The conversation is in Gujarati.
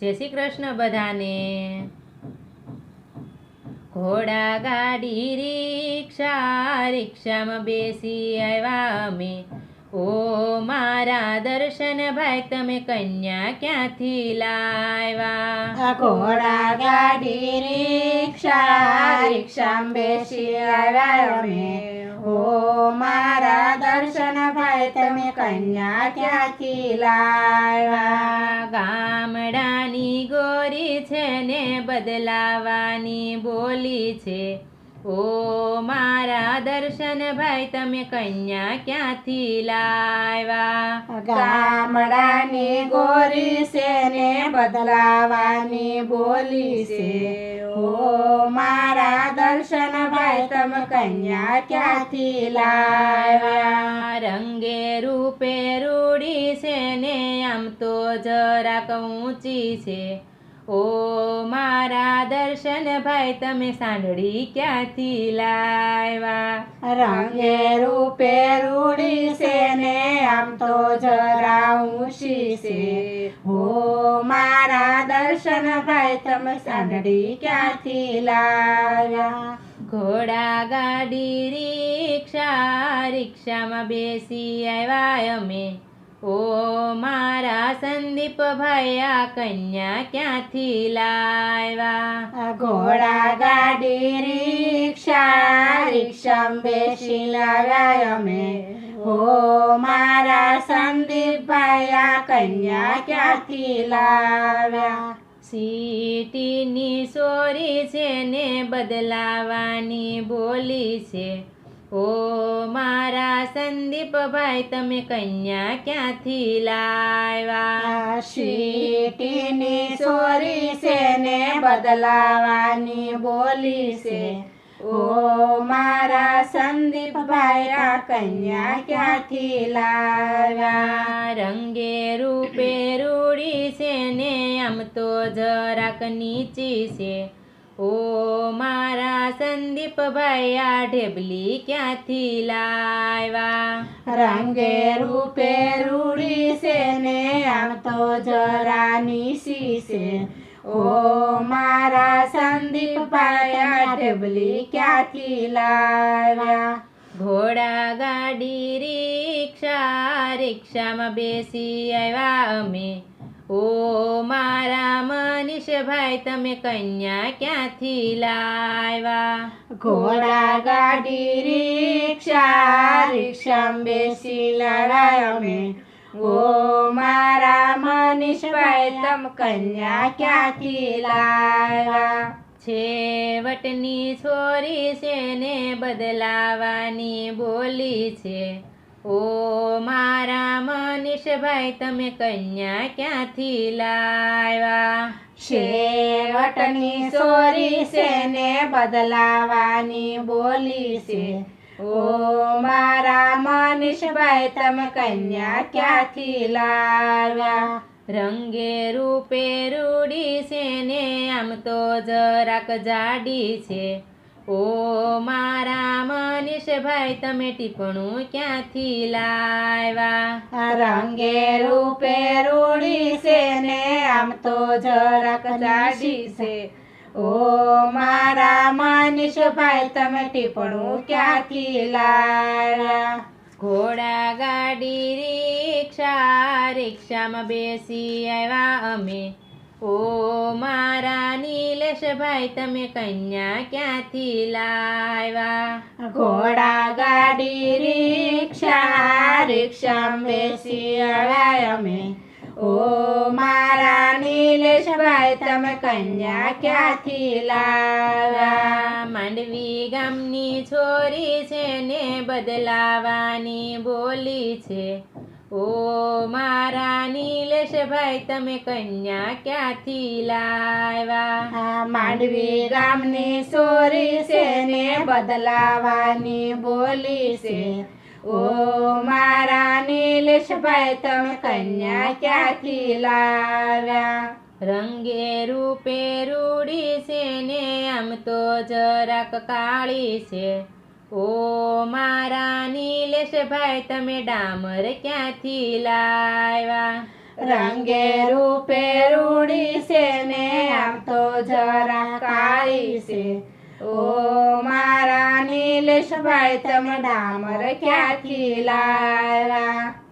જય શ્રી કૃષ્ણ બધાને. ઘોડા ગાડી, રિક્ષા, રિક્ષામાં બેસી આવ્યા અમે. ઓ મારા દર્શન ભાઈ, તમે કન્યા ક્યાંથી લાવ્યા? ઘોડા ગાડી, રિક્ષા, રિક્ષામાં બેસી આવ્યા અમે. ઓ મારા દર્શન ભાઈ, તમે કન્યા ક્યાંથી લાવ્યા? છે ને બદલાવાની બોલી છે. ઓ મારા દર્શન ભાઈ તમે કન્યા ક્યાંથી લાવ્યા? ગામડાની ગોરી છે ને બદલાવાની બોલી છે. ઓ મારા દર્શન ભાઈ તમે કન્યા ક્યાંથી લાવ્યા? રંગે રૂપે રૂડી છે ને આમ તો જરાક ઊંચી છે. ઓ મારા દર્શન ભાઈ તમે સાંડળી ક્યાંથી લાવ્યા? રંગે રૂપે રૂડી છે ને આમ તો જરા ઊંચી છે હો મારા દર્શન ભાઈ તમે સાંડળી ક્યાંથી લાવ્યા? ઘોડા ગાડી રિક્ષા રિક્ષામાં બેસી આવ્યા અમે. ઓ મારા સંદીપ ભયા કન્યા ક્યાંથી લાવ્યા? ઘોડા ગાડી રિક્ષા રિક્ષા બેસી લાવ્યા અમે. ઓ મારા સંદીપભાઈ ભયા કન્યા ક્યાંથી લાવ્યા? સીટીની સોરી છે ને બદલાવાની બોલી છે. ઓ મારા સંદીપભાઈ તમે કન્યા ક્યાંથી લાવ્યા? શીટીની સોરી છે ને બદલાવાની બોલી છે ઓ મારા સંદીપભાઈ આ કન્યા ક્યાંથી લાવ્યા? રંગે રૂપે રૂડી છે ને આમ તો જરાક નીચી છે. ઓ મારા સંદીપભાઈ આ ઢેબલી ક્યાંથી લાવ્યા? રંગે રૂપે રૂડી છે ને આમ તો જરા નીસી છે ઓ મારા સંદીપભાઈ આ ઢેબલી ક્યાંથી લાવ્યા? ઘોડા ગાડી રિક્ષા રિક્ષામાં બેસી આવ્યા અમે. ઓ મારા મનીષભાઈ તમે કન્યા ક્યાંથી લાવ્યા ઘોડા ગાડી રિક્ષા રિક્ષા બેસી લડાય અમે. ઓ મારા મનીષભાઈ તમ કન્યા ક્યાંથી લાવ્યા છેવટની છોરી છે ને બદલાવાની બોલી છે? ઓ મારા મનીષભાઈ તમે કન્યા ક્યાંથી લાવ્યા શેવટની સોરી છે બદલાવાની બોલી છે? ઓ મારા મનીષભાઈ, તમે કન્યા ક્યાંથી લાવ્યા? રંગે રૂપે રૂડી છે ને આમ તો જરાક જાડી છે. ઓ મારા મનીષભાઈ તમે ટીપણું ક્યાંથી લાવ્યા? રંગે રૂપે રૂડી છે ને આમ તો જરાક જાડી છે. ઓ મારા મનીષભાઈ તમે ટીપણું ક્યાંથી લાવ્યા? ઘોડા ગાડી રિક્ષા રિક્ષામાં બેસી આવ્યા અમે. ઓ મારા નીલેશભાઈ, તમે કન્યા ક્યાંથી લાવ્યા? ઘોડા ગાડી, રિક્ષા રિક્ષા બેસી અમે. ઓ મારા નીલેશભાઈ, તમે કન્યા ક્યાંથી લાવ્યા? માંડવી ગામની છોરી છે ને બદલાવાની બોલી છે. ઓ મારા નીલેશભાઈ તમે કન્યા ક્યાંથી લાવ્યા? માંડવી ગામની સોરી છે ને બદલાવાની બોલી છે ઓ મારા નીલેશભાઈ તમે કન્યા ક્યાંથી લાવ્યા? રંગે રૂપે રૂડી છે ને આમ તો જરાક કાળી છે ઓ મારા નીલેશભાઈ તમે ડામર ક્યાંથી લાવ્યા? રંગે રૂપે રૂડી છે ને, આમ તો જરા કાળી છે. ઓ મારા નીલેશભાઈ, તમે ડામર ક્યાંથી લાવ્યા?